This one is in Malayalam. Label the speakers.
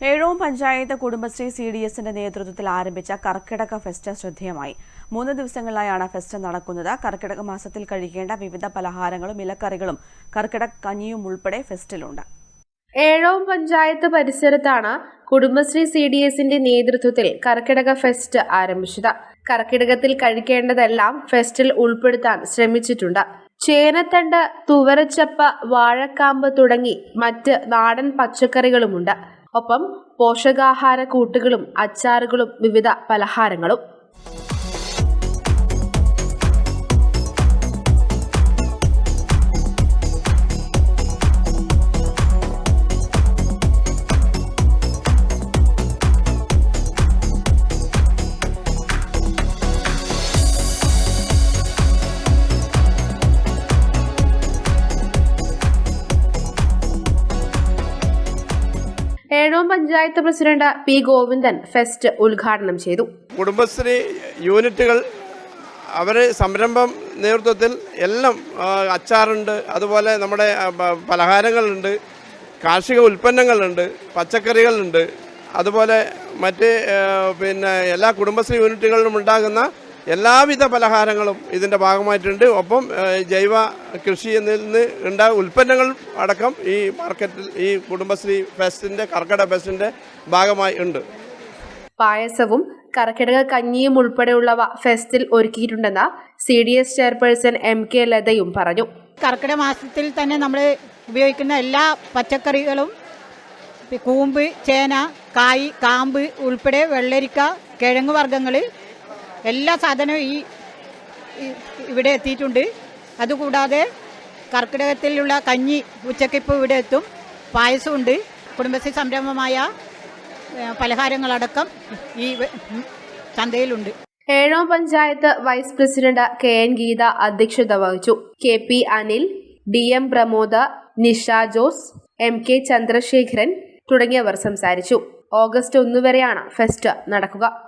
Speaker 1: ഏഴോം പഞ്ചായത്ത് കുടുംബശ്രീ സി ഡി എസിന്റെ നേതൃത്വത്തിൽ ആരംഭിച്ച കർക്കിടക ഫെസ്റ്റ് ശ്രദ്ധേയമായി. മൂന്ന് ദിവസങ്ങളിലായാണ് ഫെസ്റ്റ് നടക്കുന്നത്. കർക്കിടക മാസത്തിൽ കഴിക്കേണ്ട വിവിധ പലഹാരങ്ങളും ഇലക്കറികളും കർക്കിടക കഞ്ഞിയും ഉൾപ്പെടെ ഫെസ്റ്റിലുണ്ട്.
Speaker 2: ഏഴോം പഞ്ചായത്ത് പരിസരത്താണ് കുടുംബശ്രീ സി ഡി എസിന്റെ നേതൃത്വത്തിൽ കർക്കിടക ഫെസ്റ്റ് ആരംഭിച്ചത്. കർക്കിടകത്തിൽ കഴിക്കേണ്ടതെല്ലാം ഫെസ്റ്റിൽ ഉൾപ്പെടുത്താൻ ശ്രമിച്ചിട്ടുണ്ട്. ചേനത്തണ്ട് തുവരച്ചപ്പ വാഴക്കാമ്പ് തുടങ്ങി മറ്റ് നാടൻ പച്ചക്കറികളുമുണ്ട്. ഒപ്പം പോഷകാഹാര കൂട്ടുകളും അച്ചാറുകളും വിവിധ പലഹാരങ്ങളും Ezhome panchayat president P Govindan fest ഉദ്ഘാടനം ചെയ്തു.
Speaker 3: കുടുംബശ്രീ യൂണിറ്റുകൾ അവരെ സംരംഭം നേതൃത്വത്തിൽ എല്ലാം അച്ചാറുണ്ട് അതുപോലെ നമ്മുടെ പലഹാരങ്ങളുണ്ട് കാർഷിക ഉൽപ്പന്നങ്ങളുണ്ട് പച്ചക്കറികളുണ്ട് അതുപോലെ മറ്റ് പിന്നെ എല്ലാ കുടുംബശ്രീ യൂണിറ്റുകളിലും ഉണ്ടാകുന്ന എല്ലാവിധ പലഹാരങ്ങളും ഇതിന്റെ ഭാഗമായിട്ടുണ്ട്. ഒപ്പം ജൈവ കൃഷി എന്നതിൽ നിന്ന് ഉണ്ടായ ഉൽപ്പന്നങ്ങൾ അടക്കം ഈ മാർക്കറ്റിൽ ഈ കുടുംബശ്രീ ഫെസ്റ്റിന്റെ കർക്കിടക ഫെസ്റ്റിന്റെ ഭാഗമായി ഉണ്ട്.
Speaker 2: പായസവും കർക്കിടക കഞ്ഞിയും ഉൾപ്പെടെയുള്ളവ ഫെസ്റ്റിൽ ഒരുക്കിയിട്ടുണ്ടെന്ന് C D S chairperson M K ലതയും പറഞ്ഞു.
Speaker 4: കർക്കിടക മാസത്തിൽ തന്നെ നമ്മൾ ഉപയോഗിക്കുന്ന എല്ലാ പച്ചക്കറികളും കൂമ്പ് ചേന കായ് കാമ്പ് ഉൾപ്പെടെ വെള്ളരിക്ക കിഴങ്ങ് വർഗങ്ങൾ എല്ലാ സാധനവും ഈ ഇവിടെ എത്തിയിട്ടുണ്ട്. അതുകൂടാതെ കർക്കിടകത്തിലുള്ള കഞ്ഞി ഉച്ചക്കിപ്പ് ഇവിടെ എത്തും. പായസമുണ്ട്. കുടുംബശ്രീ സംരംഭമായ പലഹാരങ്ങളടക്കം ഈ ചന്തയിലുണ്ട്.
Speaker 2: ഏഴാം panchayat vice president K N Geetha അധ്യക്ഷത വഹിച്ചു. K P Anil D M Pramoda Nisha Jose M K Chandrasekharan തുടങ്ങിയവർ സംസാരിച്ചു. ഓഗസ്റ്റ് ഒന്നു വരെയാണ് ഫെസ്റ്റ് നടക്കുക.